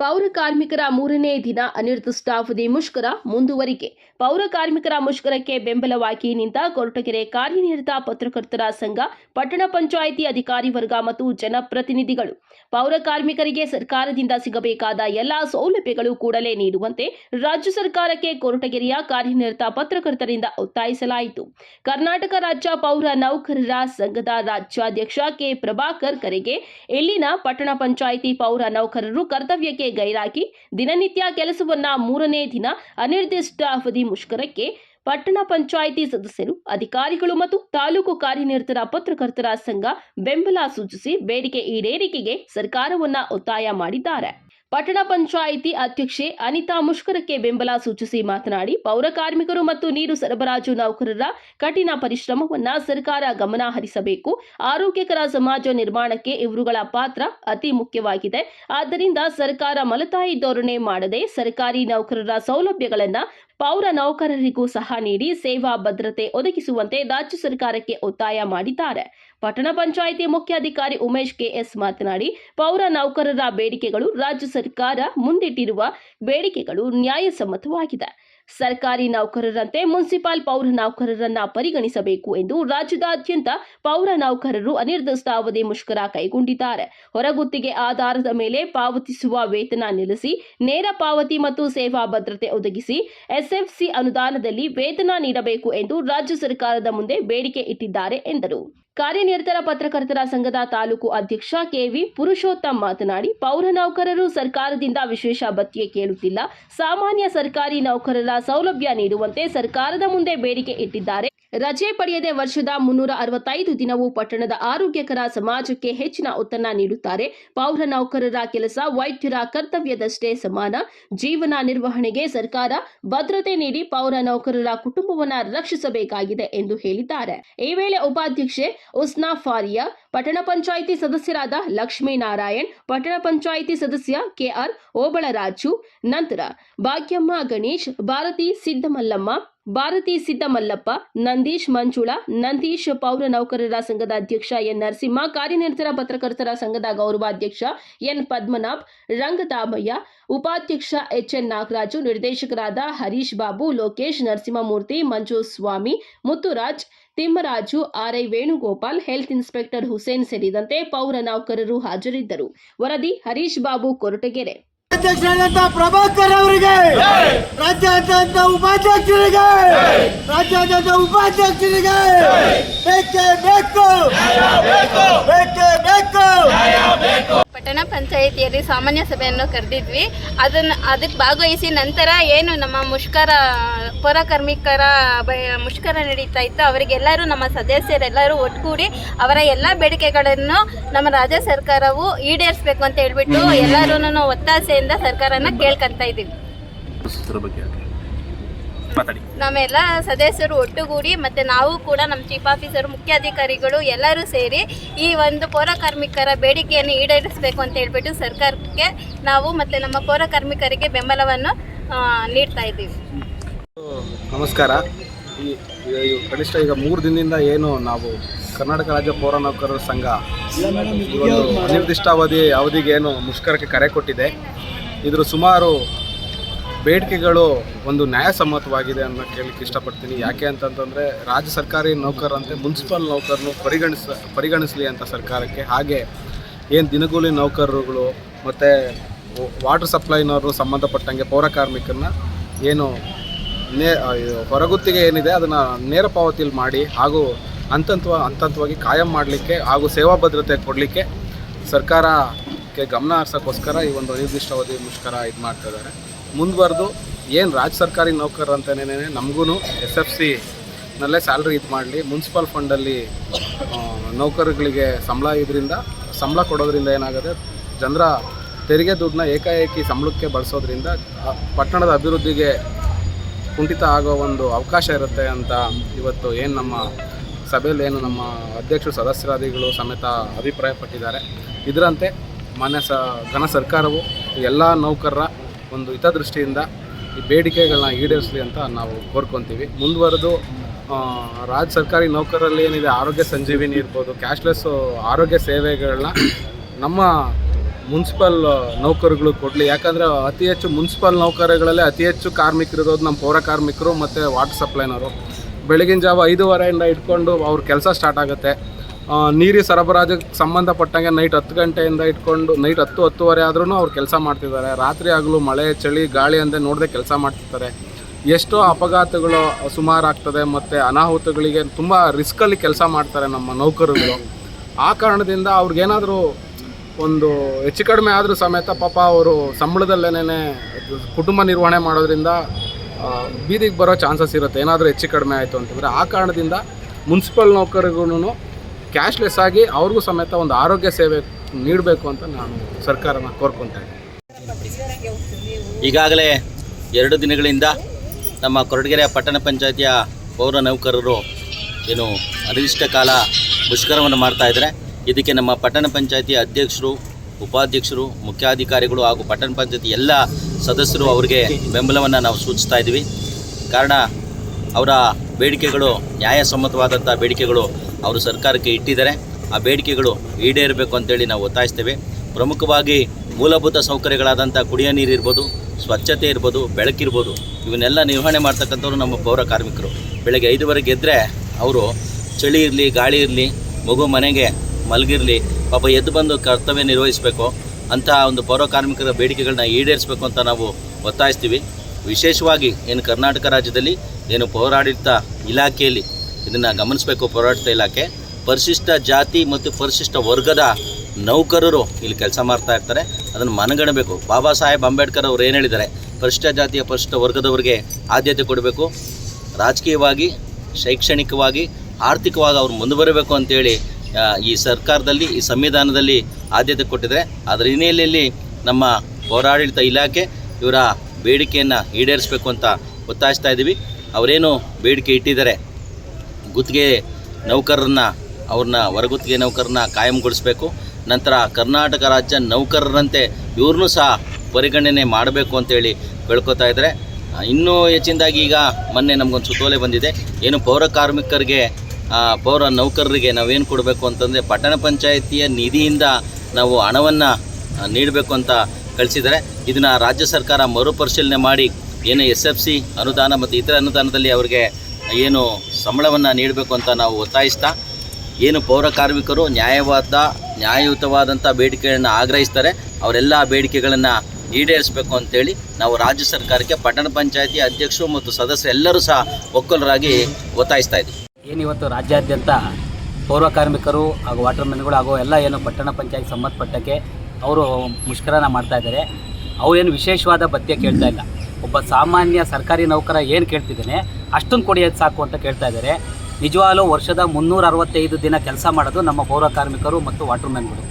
ಪೌರ ಕಾರ್ಮಿಕರ ಮೂರನೇ ದಿನ ಅನಿರ್ದಿಷ್ಟಾವಧಿ ಮುಷ್ಕರ ಮುಂದುವರಿಕೆ. ಪೌರ ಕಾರ್ಮಿಕರ ಮುಷ್ಕರಕ್ಕೆ ಬೆಂಬಲವಾಗಿ ನಿಂತ ಕೊರಟಗೆರೆ ಕಾರ್ಯನಿರತ ಪತ್ರಕರ್ತರ ಸಂಘ, ಪಟ್ಟಣ ಪಂಚಾಯಿತಿ ಅಧಿಕಾರಿ ವರ್ಗ ಮತ್ತು ಜನಪ್ರತಿನಿಧಿಗಳು. ಪೌರ ಕಾರ್ಮಿಕರಿಗೆ ಸರ್ಕಾರದಿಂದ ಸಿಗಬೇಕಾದ ಎಲ್ಲಾ ಸೌಲಭ್ಯಗಳು ಕೂಡಲೇ ನೀಡುವಂತೆ ರಾಜ್ಯ ಸರ್ಕಾರಕ್ಕೆ ಕೊರಟಗೆರೆಯ ಕಾರ್ಯನಿರತ ಪತ್ರಕರ್ತರಿಂದ ಒತ್ತಾಯಿಸಲಾಯಿತು. ಕರ್ನಾಟಕ ರಾಜ್ಯ ಪೌರ ನೌಕರರ ಸಂಘದ ರಾಜ್ಯಾಧ್ಯಕ್ಷ ಕೆ. ಪ್ರಭಾಕರ್ ಕರೆಗೆ ಇಲ್ಲಿನ ಪಟ್ಟಣ ಪಂಚಾಯಿತಿ ಪೌರ ನೌಕರರು ಕರ್ತವ್ಯಕ್ಕೆ ಗೈರಾಗಿ ದಿನನಿತ್ಯ ಕೆಲಸವನ್ನ ಮೂರನೇ ದಿನ ಅನಿರ್ದಿಷ್ಟ ಅವಧಿ ಮುಷ್ಕರಕ್ಕೆ ಪಟ್ಟಣ ಪಂಚಾಯಿತಿ ಸದಸ್ಯರು, ಅಧಿಕಾರಿಗಳು ಮತ್ತು ತಾಲೂಕು ಕಾರ್ಯನಿರತರ ಪತ್ರಕರ್ತರ ಸಂಘ ಬೆಂಬಲ ಸೂಚಿಸಿ ಬೇಡಿಕೆ ಈಡೇರಿಕೆಗೆ ಸರ್ಕಾರವನ್ನ ಒತ್ತಾಯ ಮಾಡಿದ್ದಾರೆ. ಪಟ್ಟಣ ಪಂಚಾಯಿತಿ ಅಧ್ಯಕ್ಷೆ ಅನಿತಾ ಮುಷ್ಕರಕ್ಕೆ ಬೆಂಬಲ ಸೂಚಿಸಿ ಮಾತನಾಡಿ, ಪೌರ ಕಾರ್ಮಿಕರು ಮತ್ತು ನೀರು ಸರಬರಾಜು ನೌಕರರ ಕಠಿಣ ಪರಿಶ್ರಮವನ್ನು ಸರ್ಕಾರ ಗಮನ ಹರಿಸಬೇಕು. ಆರೋಗ್ಯಕರ ಸಮಾಜ ನಿರ್ಮಾಣಕ್ಕೆ ಇವರುಗಳ ಪಾತ್ರ ಅತಿ ಮುಖ್ಯವಾಗಿದೆ. ಆದ್ದರಿಂದ ಸರ್ಕಾರ ಮಲತಾಯಿ ಧೋರಣೆ ಮಾಡದೆ ಸರ್ಕಾರಿ ನೌಕರರ ಸೌಲಭ್ಯಗಳನ್ನ ಪೌರ ನೌಕರರಿಗೂ ಸಹ ನೀಡಿ ಸೇವಾ ಭದ್ರತೆ ಒದಗಿಸುವಂತೆ ರಾಜ್ಯ ಸರ್ಕಾರಕ್ಕೆ ಒತ್ತಾಯ ಮಾಡಿದ್ದಾರೆ. ಪಟ್ಟಣ ಪಂಚಾಯಿತಿ ಮುಖ್ಯಾಧಿಕಾರಿ ಉಮೇಶ್ ಕೆಎಸ್ ಮಾತನಾಡಿ, ಪೌರ ನೌಕರರ ಬೇಡಿಕೆಗಳು ರಾಜ್ಯ ಸರ್ಕಾರ ಮುಂದಿಟ್ಟಿರುವ ಬೇಡಿಕೆಗಳು ನ್ಯಾಯಸಮ್ಮತವಾಗಿದೆ. ಸರ್ಕಾರಿ ನೌಕರರಂತೆ ಮುನ್ಸಿಪಲ್ ಪೌರ ನೌಕರರನ್ನ ಪರಿಗಣಿಸಬೇಕು ಎಂದು ರಾಜ್ಯದಾದ್ಯಂತ ಪೌರ ನೌಕರರು ಅನಿರ್ದಿಷ್ಟಾವಧಿ ಮುಷ್ಕರ ಕೈಗೊಂಡಿದ್ದಾರೆ. ಹೊರಗುತ್ತಿಗೆ ಆಧಾರದ ಮೇಲೆ ಪಾವತಿಸುವ ವೇತನ ನಿಲ್ಲಿಸಿ, ನೇರ ಪಾವತಿ ಮತ್ತು ಸೇವಾ ಭದ್ರತೆ ಒದಗಿಸಿ, ಎಸ್ಎಫ್ಸಿ ಅನುದಾನದಲ್ಲಿ ವೇತನ ನೀಡಬೇಕು ಎಂದು ರಾಜ್ಯ ಸರ್ಕಾರದ ಮುಂದೆ ಬೇಡಿಕೆ ಇಟ್ಟಿದ್ದಾರೆ ಎಂದರು. ಕಾರ್ಯನಿರತರ ಪತ್ರಕರ್ತರ ಸಂಘದ ತಾಲೂಕು ಅಧ್ಯಕ್ಷ ಕೆವಿ ಪುರುಷೋತ್ತಮ್ ಮಾತನಾಡಿ, ಪೌರ ನೌಕರರು ಸರ್ಕಾರದಿಂದ ವಿಶೇಷ ಭತ್ಯೆ ಕೇಳುತ್ತಿಲ್ಲ. ಸಾಮಾನ್ಯ ಸರ್ಕಾರಿ ನೌಕರರ ಸೌಲಭ್ಯ ನೀಡುವಂತೆ ಸರ್ಕಾರದ ಮುಂದೆ ಬೇಡಿಕೆ ಇಟ್ಟಿದ್ದಾರೆ. ರಜೆ ಪಡೆಯದೆ ವರ್ಷದ ಮುನ್ನೂರ ಅರವತ್ತೈದು ದಿನವೂ ಪಟ್ಟಣದ ಆರೋಗ್ಯಕರ ಸಮಾಜಕ್ಕೆ ಹೆಚ್ಚಿನ ಒತ್ತನ್ನ ನೀಡುತ್ತಾರೆ. ಪೌರ ನೌಕರರ ಕೆಲಸ ವೈದ್ಯರ ಕರ್ತವ್ಯದಷ್ಟೇ ಸಮಾನ. ಜೀವನ ನಿರ್ವಹಣೆಗೆ ಸರ್ಕಾರ ಭದ್ರತೆ ನೀಡಿ ಪೌರ ನೌಕರರ ಕುಟುಂಬವನ್ನ ರಕ್ಷಿಸಬೇಕಾಗಿದೆ ಎಂದು ಹೇಳಿದ್ದಾರೆ. ಈ ವೇಳೆ ಉಪಾಧ್ಯಕ್ಷೆ ಉಸ್ನಾ ಫಾರಿಯಾ, ಪಟ್ಟಣ ಪಂಚಾಯಿತಿ ಸದಸ್ಯರಾದ ಲಕ್ಷ್ಮೀನಾರಾಯಣ್, ಪಟ್ಟಣ ಪಂಚಾಯಿತಿ ಸದಸ್ಯ ಕೆಆರ್ ಓಬಳರಾಜು, ನಂತರ ಭಾಗ್ಯಮ್ಮ ಗಣೇಶ್, ಭಾರತಿ ಸಿದ್ದಮಲ್ಲಮ್ಮ, ಭಾರತಿ ಸಿದ್ದಮಲ್ಲಪ್ಪ, ನಂದೀಶ್ ಮಂಜುಳಾ, ನಂದೀಶ್ ಪೌರ ನೌಕರರ ಸಂಘದ ಅಧ್ಯಕ್ಷ ಎನ್ ನರಸಿಂಹ, ಕಾರ್ಯನಿರತರ ಪತ್ರಕರ್ತರ ಸಂಘದ ಗೌರವಾಧ್ಯಕ್ಷ ಎನ್ ಪದ್ಮನಾಭ್ ರಂಗತಾಮಯ್ಯ ಉಪಾಧ್ಯಕ್ಷ ಎಚ್ ಎನ್ ನಾಗರಾಜು, ನಿರ್ದೇಶಕರಾದ Harish Babu, Lokesh Narasimhamurthy Manju Swamy Muthuraj Thimmaraju, RI Venugopal, health inspector Hussain ಸೇರಿದಂತೆ ಪೌರ ನೌಕರರು ಹಾಜರಿದ್ದರು. ವರದಿ ಹರೀಶ್ ಬಾಬು, ಕೊರಟಗೆರೆ. ಪ್ರಭಾಕರ್ ಅವರಿಗೆ! ರಾಜ್ಯಾದ್ಯಂತ ಉಪಾಧ್ಯಕ್ಷರಿಗೆ! ರಾಜ್ಯಾದ್ಯಂತ ಉಪಾಧ್ಯಕ್ಷರಿಗೆ! ಬೇಕೇ ಬೇಕು! ಬೇಕೇ ಬೇಕು! ಪಟ್ಟಣ ಪಂಚಾಯಿತಿಯಲ್ಲಿ ಸಾಮಾನ್ಯ ಸಭೆಯನ್ನು ಕರೆದಿದ್ವಿ. ಅದನ್ನು ಅದಕ್ಕೆ ಭಾಗವಹಿಸಿ ನಂತರ ಏನು ನಮ್ಮ ಮುಷ್ಕರ ಪೌರಕಾರ್ಮಿಕರ ಮುಷ್ಕರ ನಡೀತಾ ಇತ್ತು. ಅವರಿಗೆಲ್ಲರೂ ನಮ್ಮ ಸದಸ್ಯರೆಲ್ಲರೂ ಒಟ್ಟುಗೂಡಿ ಅವರ ಎಲ್ಲ ಬೇಡಿಕೆಗಳನ್ನು ನಮ್ಮ ರಾಜ್ಯ ಸರ್ಕಾರವು ಈಡೇರಿಸಬೇಕು ಅಂತ ಹೇಳ್ಬಿಟ್ಟು ಎಲ್ಲರೂ ಒತ್ತಾಸೆಯಿಂದ ಸರ್ಕಾರನ ಕೇಳ್ಕೊಂತ ಇದ್ದೀವಿ. ನಮ್ಮೆಲ್ಲ ಸದಸ್ಯರು ಒಟ್ಟುಗೂಡಿ ಮತ್ತೆ ನಾವು ಕೂಡ ನಮ್ಮ ಚೀಫ್ ಮುಖ್ಯ ಮುಖ್ಯಾಧಿಕಾರಿಗಳು ಎಲ್ಲರೂ ಸೇರಿ ಈ ಒಂದು ಪೌರ ಕಾರ್ಮಿಕರ ಬೇಡಿಕೆಯನ್ನು ಈಡೇರಿಸಬೇಕು ಅಂತ ಹೇಳ್ಬಿಟ್ಟು ಸರ್ಕಾರಕ್ಕೆ ನಾವು ಮತ್ತೆ ನಮ್ಮ ಪೌರ ಕಾರ್ಮಿಕರಿಗೆ ಬೆಂಬಲವನ್ನು ನೀಡ್ತಾ ಇದ್ದೀವಿ. ನಮಸ್ಕಾರ. ಈ ಕನಿಷ್ಠ ಈಗ ಮೂರು ದಿನದಿಂದ ಏನು ನಾವು ಕರ್ನಾಟಕ ರಾಜ್ಯ ಪೌರ ನೌಕರರ ಸಂಘ ಅನಿರ್ದಿಷ್ಟಾವಧಿ ಅವಧಿಗೆ ಏನು ಮುಷ್ಕರಕ್ಕೆ ಕರೆ ಕೊಟ್ಟಿದೆ. ಇದ್ರ ಸುಮಾರು ಬೇಡಿಕೆಗಳು ಒಂದು ನ್ಯಾಯಸಮ್ಮತವಾಗಿದೆ ಅನ್ನೋ ಕೇಳಲಿಕ್ಕೆ ಇಷ್ಟಪಡ್ತೀನಿ. ಯಾಕೆ ಅಂತಂತಂದರೆ ರಾಜ್ಯ ಸರ್ಕಾರಿ ನೌಕರಂತೆ ಮುನ್ಸಿಪಲ್ ನೌಕರನ್ನು ಪರಿಗಣಿಸ, ಪರಿಗಣಿಸಲಿ ಅಂತ ಸರ್ಕಾರಕ್ಕೆ. ಹಾಗೆ ಏನು ದಿನಗೂಲಿ ನೌಕರರುಗಳು ಮತ್ತು ವಾಟರ್ ಸಪ್ಲೈನವರು ಸಂಬಂಧಪಟ್ಟಂಗೆ ಪೌರ ಕಾರ್ಮಿಕರನ್ನ ಏನು ನೇ ಹೊರಗುತ್ತಿಗೆ ಏನಿದೆ ಅದನ್ನು ನೇರ ಪಾವತಿಲಿ ಮಾಡಿ ಹಾಗೂ ಹಂತಂತ ಹಂತಂತವಾಗಿ ಕಾಯಂ ಮಾಡಲಿಕ್ಕೆ ಹಾಗೂ ಸೇವಾ ಭದ್ರತೆ ಕೊಡಲಿಕ್ಕೆ ಸರ್ಕಾರಕ್ಕೆ ಗಮನ ಹರಿಸೋಕ್ಕೋಸ್ಕರ ಈ ಒಂದು ಅನಿರ್ದಿಷ್ಟಾವಧಿ ಮುಷ್ಕರ ಇದು ಮಾಡ್ತಾ ಇದ್ದಾರೆ. ಮುಂದುವರೆದು ಏನು ರಾಜ್ಯ ಸರ್ಕಾರಿ ನೌಕರರು ಅಂತಲೇ ನಮಗೂ ಎಸ್ ಎಫ್ ಸಿ ನಲ್ಲೇ ಸ್ಯಾಲ್ರಿ ಇದು ಮಾಡಲಿ. ಮುನ್ಸಿಪಲ್ ಫಂಡಲ್ಲಿ ನೌಕರಗಳಿಗೆ ಸಂಬಳ ಇದರಿಂದ, ಸಂಬಳ ಕೊಡೋದ್ರಿಂದ ಏನಾಗುತ್ತೆ ಜನರ ತೆರಿಗೆ ದುಡ್ಡನ್ನ ಏಕಾಏಕಿ ಸಂಬಳಕ್ಕೆ ಬಳಸೋದ್ರಿಂದ ಪಟ್ಟಣದ ಅಭಿವೃದ್ಧಿಗೆ ಕುಂಠಿತ ಆಗೋ ಒಂದು ಅವಕಾಶ ಇರುತ್ತೆ ಅಂತ ಇವತ್ತು ಏನು ನಮ್ಮ ಸಭೆಯಲ್ಲಿ ಏನು ನಮ್ಮ ಅಧ್ಯಕ್ಷರು, ಸದಸ್ಯರಾದಿಗಳು ಸಮೇತ ಅಭಿಪ್ರಾಯಪಟ್ಟಿದ್ದಾರೆ. ಇದರಂತೆ ಮಾನ್ಯ ಸ, ಘನ ಸರ್ಕಾರವು ಎಲ್ಲ ನೌಕರರ ಒಂದು ಹಿತದೃಷ್ಟಿಯಿಂದ ಈ ಬೇಡಿಕೆಗಳನ್ನ ಈಡೇರಿಸಲಿ ಅಂತ ನಾವು ಕೋರ್ಕೊತೀವಿ. ಮುಂದುವರೆದು ರಾಜ್ಯ ಸರ್ಕಾರಿ ನೌಕರರಲ್ಲಿ ಏನಿದೆ, ಆರೋಗ್ಯ ಸಂಜೀವಿನಿ ಇರ್ಬೋದು, ಕ್ಯಾಶ್ಲೆಸ್ ಆರೋಗ್ಯ ಸೇವೆಗಳನ್ನ ನಮ್ಮ ಮುನ್ಸಿಪಲ್ ನೌಕರುಗಳು ಕೊಡಲಿ. ಯಾಕಂದರೆ ಅತಿ ಹೆಚ್ಚು ಮುನ್ಸಿಪಲ್ ನೌಕರಗಳಲ್ಲೇ ಅತಿ ಹೆಚ್ಚು ಕಾರ್ಮಿಕರಿರೋದು ನಮ್ಮ ಪೌರ ಕಾರ್ಮಿಕರು ಮತ್ತು ವಾಟರ್ ಸಪ್ಲೈನವರು ಬೆಳಗಿನ ಜಾವ ಐದೂವರೆಯಿಂದ ಇಟ್ಕೊಂಡು ಅವ್ರ ಕೆಲಸ ಸ್ಟಾರ್ಟ್ ಆಗುತ್ತೆ. ನೀರಿ ಸರಬರಾಜಿಗೆ ಸಂಬಂಧಪಟ್ಟಂಗೆ ನೈಟ್ ಹತ್ತು ಗಂಟೆಯಿಂದ ಇಟ್ಕೊಂಡು ನೈಟ್ ಹತ್ತು ಹತ್ತುವರೆ ಆದ್ರೂ ಅವ್ರು ಕೆಲಸ ಮಾಡ್ತಿದ್ದಾರೆ. ರಾತ್ರಿ ಆಗಲೂ ಮಳೆ, ಚಳಿ, ಗಾಳಿ ಅಂದೇ ನೋಡದೆ ಕೆಲಸ ಮಾಡ್ತಿರ್ತಾರೆ. ಎಷ್ಟೋ ಅಪಘಾತಗಳು ಸುಮಾರು ಆಗ್ತದೆ ಮತ್ತು ಅನಾಹುತಗಳಿಗೆ ತುಂಬ ರಿಸ್ಕಲ್ಲಿ ಕೆಲಸ ಮಾಡ್ತಾರೆ ನಮ್ಮ ನೌಕರರು ಆ ಕಾರಣದಿಂದ ಅವ್ರಿಗೇನಾದರೂ ಒಂದು ಹೆಚ್ಚು ಕಡಿಮೆ ಆದರೂ ಸಮೇತ ಪಾಪ ಅವರು ಸಂಬಳದಲ್ಲೇನೆ ಕುಟುಂಬ ನಿರ್ವಹಣೆ ಮಾಡೋದ್ರಿಂದ ಬೀದಿಗೆ ಬರೋ ಚಾನ್ಸಸ್ ಇರುತ್ತೆ. ಏನಾದರೂ ಹೆಚ್ಚು ಕಡಿಮೆ ಆಯಿತು ಅಂತಂದರೆ ಆ ಕಾರಣದಿಂದ ಮುನ್ಸಿಪಲ್ ನೌಕರಿಗೂ ಕ್ಯಾಶ್ಲೆಸ್ ಆಗಿ ಅವ್ರಿಗೂ ಸಮೇತ ಒಂದು ಆರೋಗ್ಯ ಸೇವೆ ನೀಡಬೇಕು ಅಂತ ನಾನು ಸರ್ಕಾರನ ಕೋರ್ಕೊತಾ ಇದ್ದೀನಿ. ಈಗಾಗಲೇ ಎರಡು ದಿನಗಳಿಂದ ನಮ್ಮ ಕೊರಟಗೆರೆ ಪಟ್ಟಣ ಪಂಚಾಯತಿಯ ಪೌರ ನೌಕರರು ಏನು ಅನಿರ್ದಿಷ್ಟ ಕಾಲ ಮುಷ್ಕರವನ್ನು ಮಾಡ್ತಾ ಇದ್ದಾರೆ. ಇದಕ್ಕೆ ನಮ್ಮ ಪಟ್ಟಣ ಪಂಚಾಯತಿ ಅಧ್ಯಕ್ಷರು, ಉಪಾಧ್ಯಕ್ಷರು, ಮುಖ್ಯಾಧಿಕಾರಿಗಳು ಹಾಗೂ ಪಟ್ಟಣ ಪಂಚಾಯತಿ ಎಲ್ಲ ಸದಸ್ಯರು ಅವರಿಗೆ ಬೆಂಬಲವನ್ನು ನಾವು ಸೂಚಿಸ್ತಾ ಇದ್ದೀವಿ. ಕಾರಣ ಅವರ ಬೇಡಿಕೆಗಳು, ನ್ಯಾಯಸಮ್ಮತವಾದಂಥ ಬೇಡಿಕೆಗಳು ಅವರು ಸರ್ಕಾರಕ್ಕೆ ಇಟ್ಟಿದ್ದಾರೆ. ಆ ಬೇಡಿಕೆಗಳು ಈಡೇರಬೇಕು ಅಂತೇಳಿ ನಾವು ಒತ್ತಾಯಿಸ್ತೇವೆ. ಪ್ರಮುಖವಾಗಿ ಮೂಲಭೂತ ಸೌಕರ್ಯಗಳಾದಂಥ ಕುಡಿಯೋ ನೀರು ಇರ್ಬೋದು, ಸ್ವಚ್ಛತೆ ಇರ್ಬೋದು ಬೆಳಕಿರ್ಬೋದು ಇವನ್ನೆಲ್ಲ ನಿರ್ವಹಣೆ ಮಾಡ್ತಕ್ಕಂಥವ್ರು ನಮ್ಮ ಪೌರ ಕಾರ್ಮಿಕರು. ಬೆಳಗ್ಗೆ ಐದುವರೆಗೆ ಎದ್ದರೆ ಅವರು ಚಳಿ ಇರಲಿ, ಗಾಳಿ ಇರಲಿ, ಮಗು ಮನೆಗೆ ಮಲಗಿರಲಿ, ಪಾಪ ಎದ್ದು ಬಂದು ಕರ್ತವ್ಯ ನಿರ್ವಹಿಸಬೇಕು ಅಂತಹ ಒಂದು ಪೌರ ಕಾರ್ಮಿಕರ ಬೇಡಿಕೆಗಳನ್ನ ಈಡೇರಿಸಬೇಕು ಅಂತ ನಾವು ಒತ್ತಾಯಿಸ್ತೀವಿ. ವಿಶೇಷವಾಗಿ ಏನು ಕರ್ನಾಟಕ ರಾಜ್ಯದಲ್ಲಿ, ಏನು ಪೌರಾಡಳಿತ ಇಲಾಖೆಯಲ್ಲಿ ಇದನ್ನು ಗಮನಿಸಬೇಕು ಪೌರಾಡಳಿತ ಇಲಾಖೆ. ಪರಿಶಿಷ್ಟ ಜಾತಿ ಮತ್ತು ಪರಿಶಿಷ್ಟ ವರ್ಗದ ನೌಕರರು ಇಲ್ಲಿ ಕೆಲಸ ಮಾಡ್ತಾ ಇರ್ತಾರೆ. ಅದನ್ನು ಮನಗಣಬೇಕು. ಬಾಬಾ ಸಾಹೇಬ್ ಅಂಬೇಡ್ಕರ್ ಅವರು ಏನು ಹೇಳಿದ್ದಾರೆ? ಪರಿಶಿಷ್ಟ ಜಾತಿಯ ಪರಿಶಿಷ್ಟ ವರ್ಗದವರಿಗೆ ಆದ್ಯತೆ ಕೊಡಬೇಕು. ರಾಜಕೀಯವಾಗಿ, ಶೈಕ್ಷಣಿಕವಾಗಿ, ಆರ್ಥಿಕವಾಗಿ ಅವ್ರು ಮುಂದುವರಬೇಕು ಅಂತೇಳಿ ಈ ಸರ್ಕಾರದಲ್ಲಿ, ಈ ಸಂವಿಧಾನದಲ್ಲಿ ಆದ್ಯತೆ ಕೊಟ್ಟಿದ್ದಾರೆ. ಅದರ ಹಿನ್ನೆಲೆಯಲ್ಲಿ ನಮ್ಮ ಪೌರಾಡಳಿತ ಇಲಾಖೆ ಇವರ ಬೇಡಿಕೆಯನ್ನು ಈಡೇರಿಸಬೇಕು ಅಂತ ಒತ್ತಾಯಿಸ್ತಾ ಇದ್ದೀವಿ ಅವರೇನು ಬೇಡಿಕೆ ಇಟ್ಟಿದ್ದಾರೆ? ಗುತ್ತಿಗೆ ನೌಕರರನ್ನ, ಅವ್ರನ್ನ ಹೊರಗುತ್ತಿಗೆ ನೌಕರನ್ನ ಕಾಯಂಗೊಳಿಸಬೇಕು. ನಂತರ ಕರ್ನಾಟಕ ರಾಜ್ಯ ನೌಕರರಂತೆ ಇವ್ರನ್ನೂ ಸಹ ಪರಿಗಣನೆ ಮಾಡಬೇಕು ಅಂತೇಳಿ ಬೆಳ್ಕೋತಾ ಇದ್ದಾರೆ. ಇನ್ನೂ ಹೆಚ್ಚಿನದಾಗಿ ಈಗ ಮೊನ್ನೆ ನಮಗೊಂದು ಸುತ್ತೋಲೆ ಬಂದಿದೆ. ಏನು ಪೌರ ಕಾರ್ಮಿಕರಿಗೆ ಪೌರ ನೌಕರರಿಗೆ ನಾವೇನು ಕೊಡಬೇಕು ಅಂತಂದರೆ ಪಟ್ಟಣ ಪಂಚಾಯಿತಿಯ ನಿಧಿಯಿಂದ ನಾವು ಹಣವನ್ನು ನೀಡಬೇಕು ಅಂತ ಕಳಿಸಿದ್ದಾರೆ. ಇದನ್ನು ರಾಜ್ಯ ಸರ್ಕಾರ ಮರುಪರಿಶೀಲನೆ ಮಾಡಿ, ಏನು ಎಸ್ ಎಫ್ ಸಿ ಅನುದಾನ ಮತ್ತು ಇತರ ಅನುದಾನದಲ್ಲಿ ಅವರಿಗೆ ಏನು ಸಂಬಳವನ್ನು ನೀಡಬೇಕು ಅಂತ ನಾವು ಒತ್ತಾಯಿಸ್ತಾ ಏನು ಪೌರ ಕಾರ್ಮಿಕರು ನ್ಯಾಯವಾದ ನ್ಯಾಯಯುತವಾದಂಥ ಬೇಡಿಕೆಗಳನ್ನು ಆಗ್ರಹಿಸ್ತಾರೆ, ಅವರೆಲ್ಲ ಬೇಡಿಕೆಗಳನ್ನು ಈಡೇರಿಸಬೇಕು ಅಂತೇಳಿ ನಾವು ರಾಜ್ಯ ಸರ್ಕಾರಕ್ಕೆ, ಪಟ್ಟಣ ಪಂಚಾಯತಿ ಅಧ್ಯಕ್ಷರು ಮತ್ತು ಸದಸ್ಯರು ಎಲ್ಲರೂ ಸಹ ಒಕ್ಕಲರಾಗಿ ಒತ್ತಾಯಿಸ್ತಾ ಇದ್ದೀವಿ ಏನಿವತ್ತು ರಾಜ್ಯಾದ್ಯಂತ ಪೌರ ಕಾರ್ಮಿಕರು ಹಾಗೂ ವಾಟರ್ಮೆನ್ಗಳು ಹಾಗೂ ಎಲ್ಲ ಏನು ಪಟ್ಟಣ ಪಂಚಾಯತ್ ಸಂಬಂಧಪಟ್ಟಕ್ಕೆ ಅವರು ಮುಷ್ಕರನ ಮಾಡ್ತಾ ಇದ್ದಾರೆ. ಏನು ವಿಶೇಷವಾದ ಭತ್ಯೆ ಕೇಳ್ತಾ ಇಲ್ಲ. ಒಬ್ಬ ಸಾಮಾನ್ಯ ಸರ್ಕಾರಿ ನೌಕರ ಏನು ಕೇಳ್ತಿದ್ದಾನೆ ಅಷ್ಟೊಂದು ಕೊಡಿಯೋದು ಸಾಕು ಅಂತ ಕೇಳ್ತಾ ಇದ್ದಾರೆ. ನಿಜವಾಗ್ಲೂ ವರ್ಷದ ಮುನ್ನೂರ ಅರವತ್ತೈದು ದಿನ ಕೆಲಸ ಮಾಡೋದು ನಮ್ಮ ಪೌರ ಕಾರ್ಮಿಕರು ಮತ್ತು ವಾಟರ್ಮ್ಯಾನ್ಗಳು.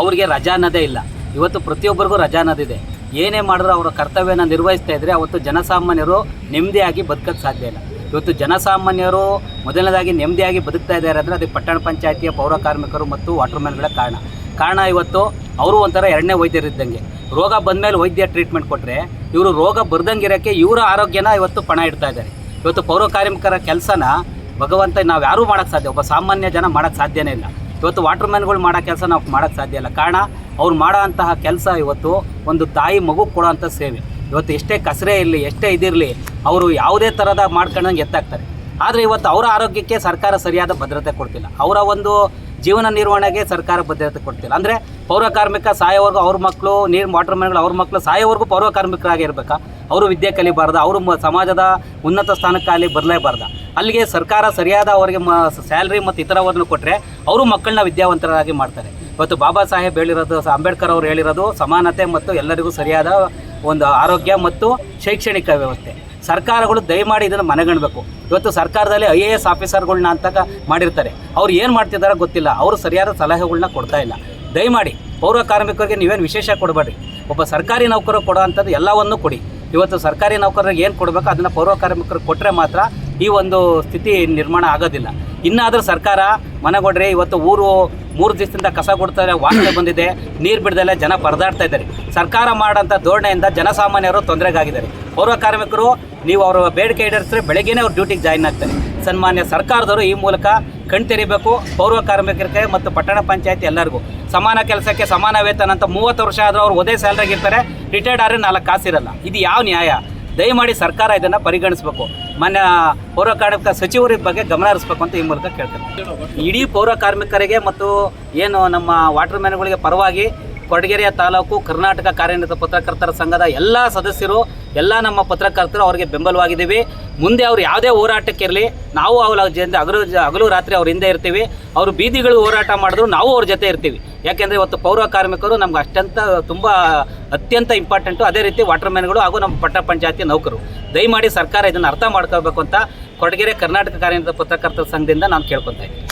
ಅವರಿಗೆ ರಜಾ ಅನ್ನೋದೇ ಇಲ್ಲ. ಇವತ್ತು ಪ್ರತಿಯೊಬ್ಬರಿಗೂ ರಜಾ ಅನ್ನೋದಿದೆ ಏನೇ ಮಾಡಿದ್ರು ಅವರ ಕರ್ತವ್ಯನ ನಿರ್ವಹಿಸ್ತಾ ಇದ್ದರೆ ಅವತ್ತು ಜನಸಾಮಾನ್ಯರು ನೆಮ್ಮದಿಯಾಗಿ ಬದುಕೋಕ್ಕೆ ಸಾಧ್ಯ ಇಲ್ಲ. ಇವತ್ತು ಜನಸಾಮಾನ್ಯರು ಮೊದಲನೇದಾಗಿ ನೆಮ್ಮದಿಯಾಗಿ ಬದುಕ್ತಾ ಇದ್ದಾರೆ ಅಂದರೆ ಅದಕ್ಕೆ ಪಟ್ಟಣ ಪಂಚಾಯತಿಯ ಪೌರ ಕಾರ್ಮಿಕರು ಮತ್ತು ವಾಟರ್ಮ್ಯಾನ್ಗಳ ಕಾರಣ. ಕಾರಣ ಇವತ್ತು ಅವರು ಒಂಥರ ಎರಡನೇ ವೈದ್ಯರಿದ್ದಂಗೆ ರೋಗ ಬಂದಮೇಲೆ ವೈದ್ಯ ಟ್ರೀಟ್ಮೆಂಟ್ ಕೊಟ್ಟರೆ ಇವರು ರೋಗ ಬರ್ದಂಗೆ ಇರೋಕ್ಕೆ ಇವರ ಆರೋಗ್ಯನ ಇವತ್ತು ಪಣ ಇಡ್ತಾ ಇದ್ದಾರೆ. ಇವತ್ತು ಪೌರ ಕಾರ್ಮಿಕರ ಕೆಲಸನ ಭಗವಂತ ನಾವು ಯಾರೂ ಮಾಡೋಕ್ಕೆ ಸಾಧ್ಯ ಒಬ್ಬ ಸಾಮಾನ್ಯ ಜನ ಮಾಡೋಕ್ಕೆ ಸಾಧ್ಯನೇ ಇಲ್ಲ. ಇವತ್ತು ವಾಟರ್ಮ್ಯಾನ್ಗಳು ಮಾಡೋ ಕೆಲಸ ನಾವು ಮಾಡೋಕ್ಕೆ ಸಾಧ್ಯ ಇಲ್ಲ. ಕಾರಣ, ಅವ್ರು ಮಾಡೋ ಅಂತಹ ಕೆಲಸ ಇವತ್ತು ಒಂದು ತಾಯಿ ಮಗು ಕೊಡೋವಂಥ ಸೇವೆ. ಇವತ್ತು ಎಷ್ಟೇ ಕಸರೆ ಇರಲಿ, ಎಷ್ಟೇ ಇದಿರಲಿ, ಅವರು ಯಾವುದೇ ಥರದ ಮಾಡ್ಕೊಂಡಂಗೆ ಎತ್ತಾಗ್ತಾರೆ ಆದರೆ ಇವತ್ತು ಅವರ ಆರೋಗ್ಯಕ್ಕೆ ಸರ್ಕಾರ ಸರಿಯಾದ ಭದ್ರತೆ ಕೊಡ್ತಿಲ್ಲ. ಅವರ ಒಂದು ಜೀವನ ನಿರ್ವಹಣೆಗೆ ಸರ್ಕಾರ ಭದ್ರತೆ ಕೊಡ್ತಿಲ್ಲ. ಅಂದರೆ ಪೌರ ಕಾರ್ಮಿಕ ಸಾಯೋವರೆಗೂ ಅವ್ರ ಮಕ್ಕಳು ನೀರು ವಾಟರ್ ಮ್ಯಾನ್ಗಳು ಅವ್ರ ಮಕ್ಕಳು ಸಾಯೋವರೆಗೂ ಪೌರ ಕಾರ್ಮಿಕರಾಗಿರ್ಬೇಕಾ? ಅವರು ವಿದ್ಯೆ ಕಲಿಬಾರ್ದು, ಅವರು ಸಮಾಜದ ಉನ್ನತ ಸ್ಥಾನಕ್ಕೆ ಅಲ್ಲಿ ಬರಲೇಬಾರ್ದು. ಅಲ್ಲಿಗೆ ಸರ್ಕಾರ ಸರಿಯಾದ ಅವರಿಗೆ ಮ ಸ್ಯಾಲ್ರಿ ಮತ್ತು ಇತರವನ್ನು ಕೊಟ್ಟರೆ ಅವರು ಮಕ್ಕಳನ್ನ ವಿದ್ಯಾವಂತರಾಗಿ ಮಾಡ್ತಾರೆ. ಇವತ್ತು ಬಾಬಾ ಸಾಹೇಬ್ ಹೇಳಿರೋದು, ಅಂಬೇಡ್ಕರ್ ಅವರು ಹೇಳಿರೋದು ಸಮಾನತೆ ಮತ್ತು ಎಲ್ಲರಿಗೂ ಸರಿಯಾದ ಒಂದು ಆರೋಗ್ಯ ಮತ್ತು ಶೈಕ್ಷಣಿಕ ವ್ಯವಸ್ಥೆ. ಸರ್ಕಾರಗಳು ದಯಮಾಡಿ ಇದನ್ನು ಮನಗಣಬೇಕು ಇವತ್ತು ಸರ್ಕಾರದಲ್ಲಿ ಐ ಎ ಎಸ್ ಆಫೀಸರ್ಗಳನ್ನ ಅಂತ ಮಾಡಿರ್ತಾರೆ. ಅವ್ರು ಏನು ಮಾಡ್ತಿದ್ದಾರೆ ಗೊತ್ತಿಲ್ಲ. ಅವರು ಸರಿಯಾದ ಸಲಹೆಗಳನ್ನ ಕೊಡ್ತಾ ಇಲ್ಲ. ದಯಮಾಡಿ ಪೌರ ಕಾರ್ಮಿಕರಿಗೆ ನೀವೇನು ವಿಶೇಷ ಕೊಡಬೇಡ್ರಿ. ಒಬ್ಬ ಸರ್ಕಾರಿ ನೌಕರು ಕೊಡೋ ಅಂಥದ್ದು ಎಲ್ಲವನ್ನೂ ಕೊಡಿ. ಇವತ್ತು ಸರ್ಕಾರಿ ನೌಕರರಿಗೆ ಏನು ಕೊಡಬೇಕು, ಅದನ್ನು ಪೌರ ಕಾರ್ಮಿಕರು ಕೊಟ್ಟರೆ ಮಾತ್ರ ಈ ಒಂದು ಸ್ಥಿತಿ ನಿರ್ಮಾಣ ಆಗೋದಿಲ್ಲ. ಇನ್ನಾದರೂ ಸರ್ಕಾರ ಮನೆಗೊಡ್ರಿ, ಇವತ್ತು ಊರು ಮೂರು ದಿವಸದಿಂದ ಕಸ ಕೊಡ್ತಾರೆ ವಾಸನೆ ಬಂದಿದೆ, ನೀರು ಬಿಡದಲ್ಲೇ ಜನ ಪರದಾಡ್ತಾ ಇದ್ದಾರೆ. ಸರ್ಕಾರ ಮಾಡೋಂಥ ಧೋರಣೆಯಿಂದ ಜನಸಾಮಾನ್ಯರು ತೊಂದರೆಗಾಗಿದ್ದಾರೆ. ಪೌರ ಕಾರ್ಮಿಕರು, ನೀವು ಅವರ ಬೇಡಿಕೆ ಈಡೇರಿಸಿದ್ರೆ ಬೆಳಗ್ಗೆನೇ ಅವ್ರು ಡ್ಯೂಟಿಗೆ ಜಾಯಿನ್ ಆಗ್ತಾರೆ. ಸನ್ಮಾನ್ಯ ಸರ್ಕಾರದವರು ಈ ಮೂಲಕ ಕಣ್ತೆರಿಬೇಕು, ಪೌರ ಕಾರ್ಮಿಕರಿಗೆ ಮತ್ತು ಪಟ್ಟಣ ಪಂಚಾಯತಿ ಎಲ್ಲರಿಗೂ. ಸಮಾನ ಕೆಲಸಕ್ಕೆ ಸಮಾನ ವೇತನ ಅಂತ ಮೂವತ್ತು ವರ್ಷ ಆದರೂ ಅವ್ರು ಒದೇ ಸ್ಯಾಲ್ರಿಗೆ ಇರ್ತಾರೆ ರಿಟೈರ್ಡ್ ಆದರೆ ನಾಲ್ಕು ಕಾಸಿರಲ್ಲ ಇದು ಯಾವ ನ್ಯಾಯ? ದಯಮಾಡಿ ಸರ್ಕಾರ ಇದನ್ನು ಪರಿಗಣಿಸಬೇಕು. ಮಾನ್ಯ ಪೌರ ಕಾರ್ಮಿಕ ಸಚಿವರ ಬಗ್ಗೆ ಗಮನ ಹರಿಸ್ಬೇಕು ಅಂತ ಈ ಮೂಲಕ ಕೇಳ್ತಾರೆ ಇಡೀ ಪೌರ ಕಾರ್ಮಿಕರಿಗೆ ಮತ್ತು ಏನು ನಮ್ಮ ವಾಟರ್ ಮ್ಯಾನ್ಗಳಿಗೆ ಪರವಾಗಿ ಕೊಡಗೇರಿಯ ತಾಲೂಕು ಕರ್ನಾಟಕ ಕಾರ್ಯನಿರತ ಪತ್ರಕರ್ತರ ಸಂಘದ ಎಲ್ಲ ಸದಸ್ಯರು ಎಲ್ಲ ನಮ್ಮ ಪತ್ರಕರ್ತರು ಅವರಿಗೆ ಬೆಂಬಲವಾಗಿದ್ದೀವಿ. ಮುಂದೆ ಅವ್ರು ಯಾವುದೇ ಹೋರಾಟಕ್ಕೆ ಇರಲಿ, ನಾವು ಅವರ ಜೊತೆ ಹಗಲು ಹಗಲು ರಾತ್ರಿ ಅವ್ರ ಹಿಂದೆ ಇರ್ತೀವಿ. ಅವರು ಬೀದಿಗಳು ಹೋರಾಟ ಮಾಡಿದ್ರು, ನಾವು ಅವ್ರ ಜೊತೆ ಇರ್ತೀವಿ. ಯಾಕೆಂದರೆ ಇವತ್ತು ಪೌರ ಕಾರ್ಮಿಕರು ನಮ್ಗೆ ಅಷ್ಟಂತ ತುಂಬ ಅತ್ಯಂತ ಇಂಪಾರ್ಟೆಂಟು ಅದೇ ರೀತಿ ವಾಟರ್ಮ್ಯಾನ್ಗಳು ಹಾಗೂ ನಮ್ಮ ಪಟ್ಟ ಪಂಚಾಯತಿ ನೌಕರು. ದಯಮಾಡಿ ಸರ್ಕಾರ ಇದನ್ನು ಅರ್ಥ ಮಾಡ್ಕೋಬೇಕು ಅಂತ ಕೊಡಗೇರೆ ಕರ್ನಾಟಕ ಕಾರ್ಯನಿರತ ಪತ್ರಕರ್ತರ ಸಂಘದಿಂದ ನಾನು ಕೇಳ್ಕೊತಾ ಇದ್ದೀನಿ.